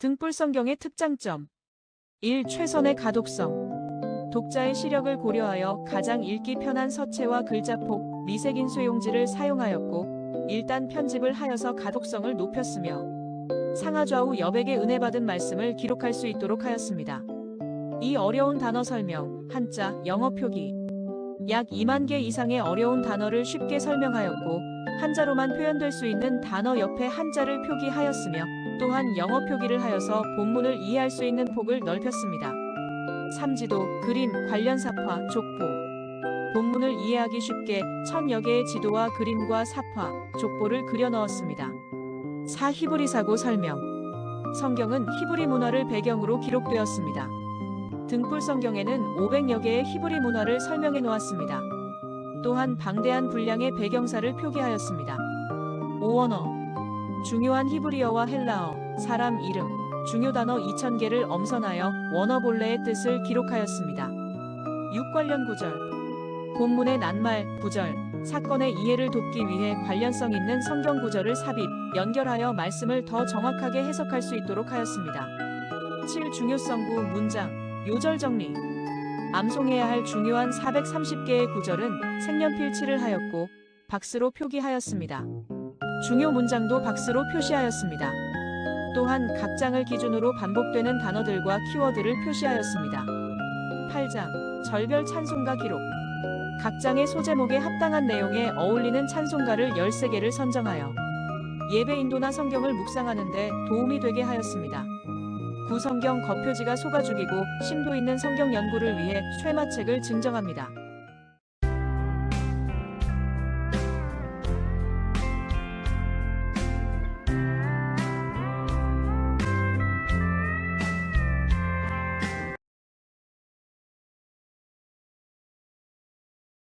등불 성경의 특장점 1. 최선의 가독성 독자의 시력을 고려하여 가장 읽기 편한 서체와 글자폭, 미색인 수용지를 사용하였고 일단 편집을 하여서 가독성을 높였으며 상하좌우 여백의 은혜 받은 말씀을 기록할 수 있도록 하였습니다. 이 어려운 단어 설명, 한자, 영어 표기 약 2만 개 이상의 어려운 단어를 쉽게 설명하였고 한자로만 표현될 수 있는 단어 옆에 한자를 표기하였으며 또한 영어 표기를 하여서 본문을 이해할 수 있는 폭을 넓혔습니다. 삼지도, 그림, 관련 사파, 족보. 본문을 이해하기 쉽게 천여 개의 지도와 그림과 사파, 족보를 그려 넣었습니다. 4. 히브리 사고 설명. 성경은 히브리 문화를 배경으로 기록되었습니다. 등불 성경에는 500여 개의 히브리 문화를 설명해 놓았습니다. 또한 방대한 분량의 배경사를 표기하였습니다. 오원어 중요한 히브리어와 헬라어, 사람 이름, 중요 단어 2000개를 엄선하여 원어 본래의 뜻을 기록하였습니다. 6. 관련 구절 본문의 낱말, 구절, 사건의 이해를 돕기 위해 관련성 있는 성경 구절을 삽입, 연결하여 말씀을 더 정확하게 해석할 수 있도록 하였습니다. 7. 중요성구 문장, 요절 정리 암송해야 할 중요한 430개의 구절은 색연필 칠을 하였고 박스로 표기하였습니다. 중요 문장도 박스로 표시하였습니다. 또한 각 장을 기준으로 반복되는 단어들과 키워드를 표시하였습니다. 8장 절별 찬송가 기록 각 장의 소제목에 합당한 내용에 어울리는 찬송가를 13개를 선정하여 예배 인도나 성경을 묵상하는데 도움이 되게 하였습니다. 구성경 겉표지가 속아 죽이고 심도 있는 성경 연구를 위해 쇠마책을 증정합니다.